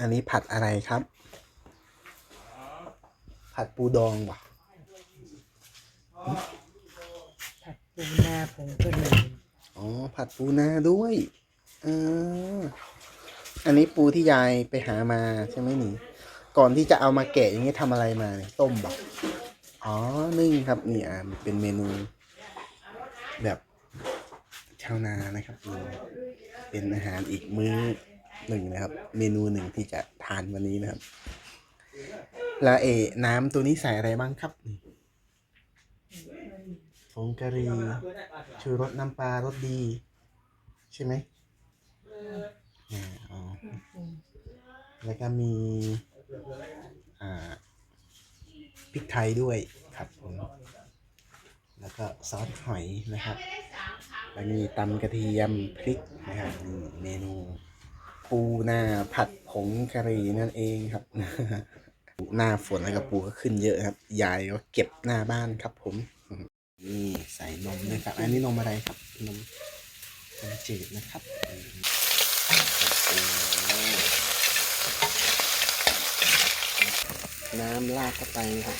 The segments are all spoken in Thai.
อันนี้ผัดอะไรครับ ผัดปูดองว่ะผัดปูนาผงกะหรี่อ๋อ ผัดปูนาด้วยเอออันนี้ปูที่ยายไปหามาใช่ไหมหนิก่อนที่จะเอามาแกะอย่างนี้ทำอะไรมาเนี่ยต้มบอกอ๋อ นึ่งครับนี่อ่าเป็นเมนู แบบชาวนานะครับนี่เป็นอาหารอีกมื้อ หนึ่งนะครับ เมนูหนึ่งที่จะทานวันนี้นะครับ แล้วเอน้ำตัวนี้ใส่อะไรบ้างครับผงกะหรี่ชูรสน้ำปลารสดี ใช่ไหมอ๋อแล้วก็มี อ่าพริกไทยด้วยครับผมแล้วก็ซอสหอยนะครับ แล้วมีตำกระเทียมพริกนะครับเมนู ปูนาผัดผงกะหรี่นั่นเองครับ หน้าฝนแล้วก็ปูก็ขึ้นเยอะครับ ยายก็เก็บหน้าบ้านครับผม นี่ใส่นมด้วยครับ อันนี้นมอะไรครับ นมนมจืดนะครับน้ำราดเข้าไปครับ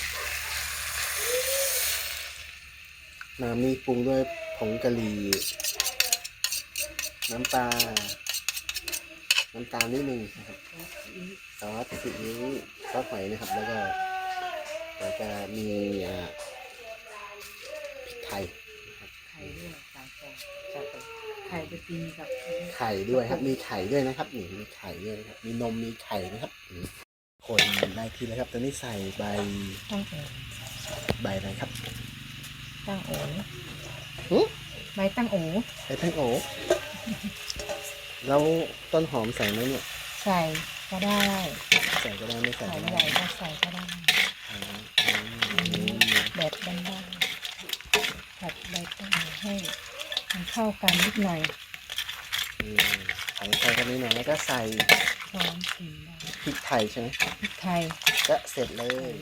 น้ำนี่ปรุงด้วยผงกะหรี่ น้ำปลา น้ำตาลนิดนึงนะครับซอสซีอิ๊วซอสหอยนะครับ แล้วก็แล้วก็มีอ่าพริกไทยนะครับไข่ด้วยสามฟองจัดไปไข่ไปกินกับไข่ด้วยครับ มีไข่ด้วยนะครับนี่มีไข่ด้วยนะครับ มีนมมีไข่นะครับอืมคนได้ทีแล้วครับ ตอนนี้ใส่ใบตั้งโอใบอะไรครับ ตั้งโอหึใบตั้งโอใส่แตงโอ แล้วต้นหอมใส่ไหมเนี่ยใส่ก็ได้ใส่ก็ได้ไม่ใส่ไข่ก็ใหได้ญ่ก็ใส่ก็ได้อ่าอืมแบบบ้านๆผัดใบตั้งโอให้มันเข้ากันนิดหน่อยอืมผัดไทยกันนิดหน่อยแล้วก็ใส่พร้อมกินได้พริกไทยใช่ไหมพริกไทยก็เสร็จเลย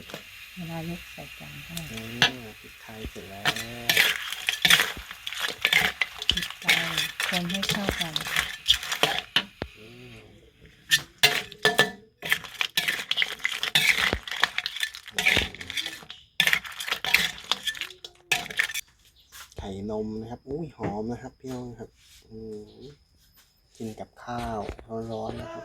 เวลายกใส่จานก็ได้อืมพริกไทยเสร็จแล้วพริกไทยคนให้เข้ากัน ไข่นมนะครับอุ้ยหอมนะครับพี่น้องครับอืมกินกับข้าวร้อนๆนะครับ